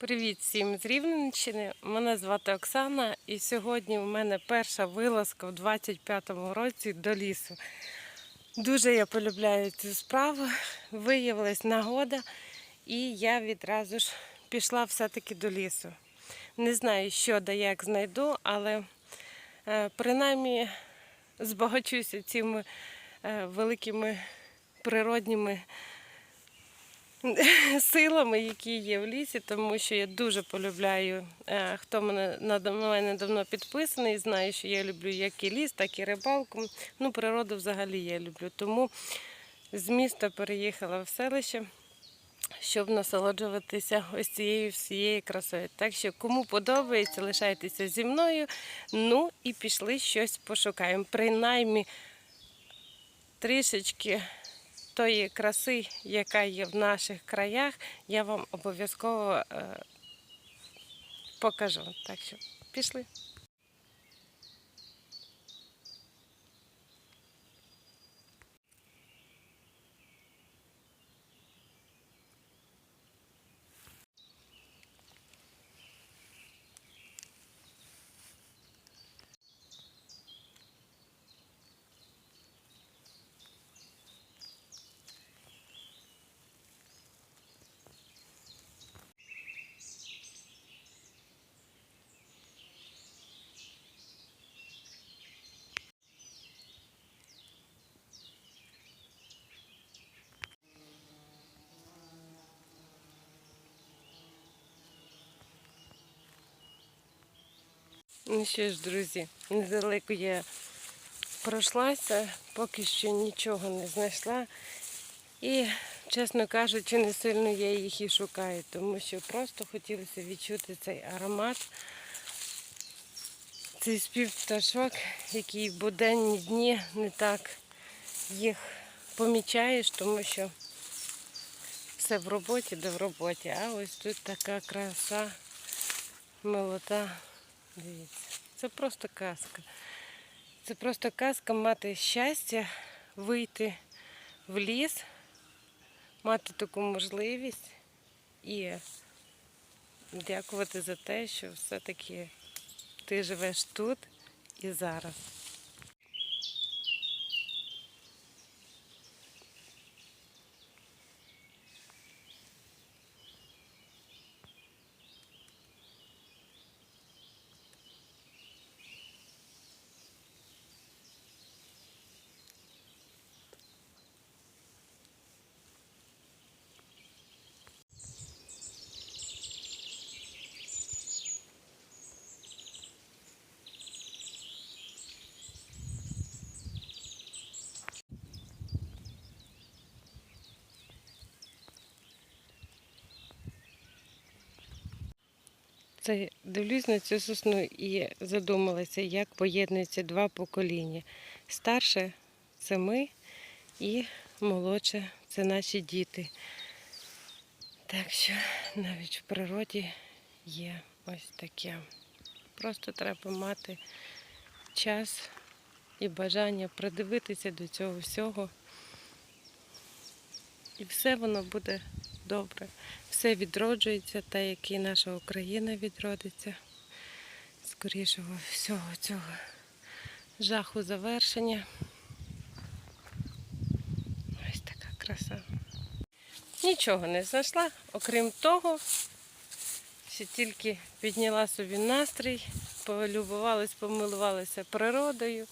Привіт всім з Рівненщини. Мене звати Оксана, і сьогодні у мене перша вилазка в 25-му році до лісу. Дуже я полюбляю цю справу. Виявилась нагода, і я відразу ж пішла все-таки до лісу. Не знаю, що да як знайду, але е, принаймні збагачуся цими е, великими природніми силами, які є в лісі, тому що я дуже полюбляю, е, хто мене на мене давно підписаний, знає, що я люблю як і ліс, так і рибалку. Ну, природу взагалі я люблю. Тому з міста переїхала в селище, щоб насолоджуватися ось цією всією красою. Так що, кому подобається, лишайтеся зі мною. Ну і пішли щось пошукаємо. Принаймні трішечки тої краси, яка є в наших краях, я вам обов'язково е, покажу. Так що пішли. Ну що ж, друзі, недалеко я пройшлася, поки що нічого не знайшла. І, чесно кажучи, не сильно я їх і шукаю, тому що просто хотілося відчути цей аромат, цей спів пташок, який буденні дні не так їх помічаєш, тому що все в роботі, де в роботі. А ось тут така краса, милота. Дивіться, це просто казка. Це просто казка мати щастя вийти в ліс, мати таку можливість і дякувати за те, що все-таки ти живеш тут і зараз. Це дивлюсь на цю сосну і задумалася, як поєднуються два покоління. Старше це ми і молодше це наші діти. Так що навіть в природі є ось таке. Просто треба мати час і бажання придивитися до цього всього. І все воно буде добре. Все відроджується, так як і наша Україна відродиться. Скорішого всього цього жаху завершення. Ось така краса. Нічого не знайшла, окрім того, що тільки підняла собі настрій, полюбувалась, помилувалася природою.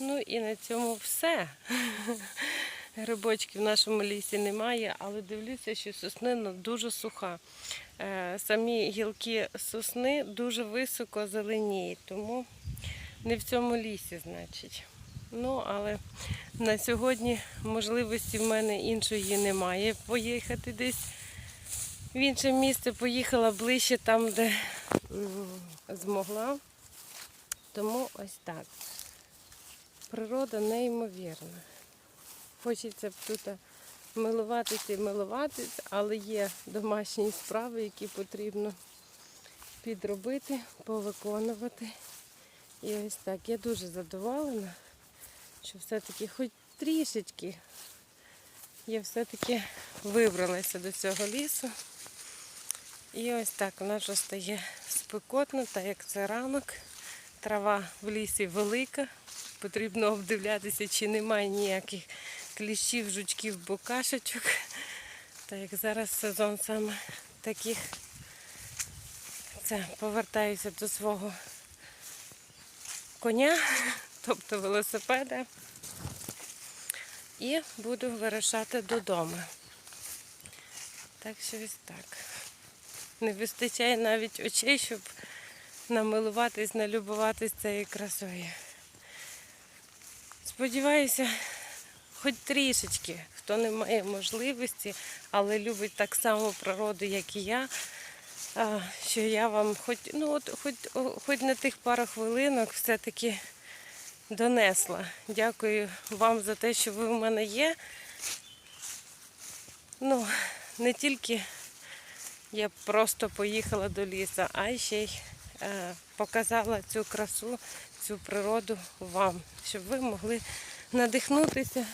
Ну і на цьому все. Грибочків в нашому лісі немає, але дивлюся, що соснина дуже суха. Е, Самі гілки сосни дуже високо зеленіють, тому не в цьому лісі, значить. Ну, але на сьогодні можливості в мене іншої немає поїхати десь в інше місце. Поїхала ближче там, де змогла. Тому ось так. Природа неймовірна. Хочеться б тут милуватися і милуватися, але є домашні справи, які потрібно підробити, повиконувати. І ось так. Я дуже задоволена, що все-таки хоч трішечки я все-таки вибралася до цього лісу. І ось так нас вже стає спекотно, так як це ранок. Трава в лісі велика. Потрібно обдивлятися, чи немає ніяких кліщів, жучків, букашечок. Так як зараз сезон саме таких. Це повертаюся до свого коня, тобто велосипеда. І буду вирушати додому. Так що ось так. Не вистачає навіть очей, щоб намилуватись, налюбуватись цією красою. Сподіваюся, хоч трішечки, хто не має можливості, але любить так само природу, як і я. Що я вам хоч, ну от, хоч, хоч на тих пару хвилинок все-таки донесла. Дякую вам за те, що ви в мене є. Ну, не тільки я просто поїхала до лісу, а ще й е, показала цю красу, цю природу вам, щоб ви могли надихнутися,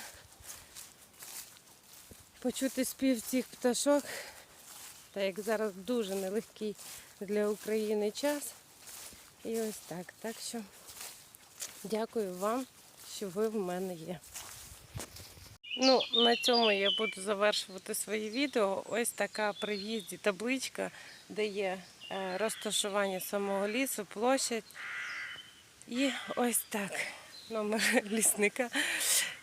почути спів цих пташок, так як зараз дуже нелегкий для України час. І ось так. Так що дякую вам, що ви в мене є. Ну, на цьому я буду завершувати своє відео. Ось така при в'їзді табличка, де є е, розташування самого лісу, площадь. І ось так, номер лісника.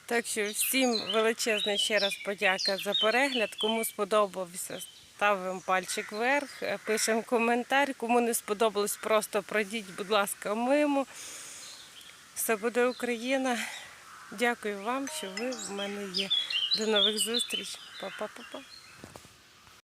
Так що всім величезне ще раз подяка за перегляд. Кому сподобався, ставимо пальчик вверх, е, пишемо коментар. Кому не сподобалось, просто пройдіть, будь ласка, мимо. Все буде Україна. Дякую вам, що ви в мене є. До нових зустріч. Па-па-па-па.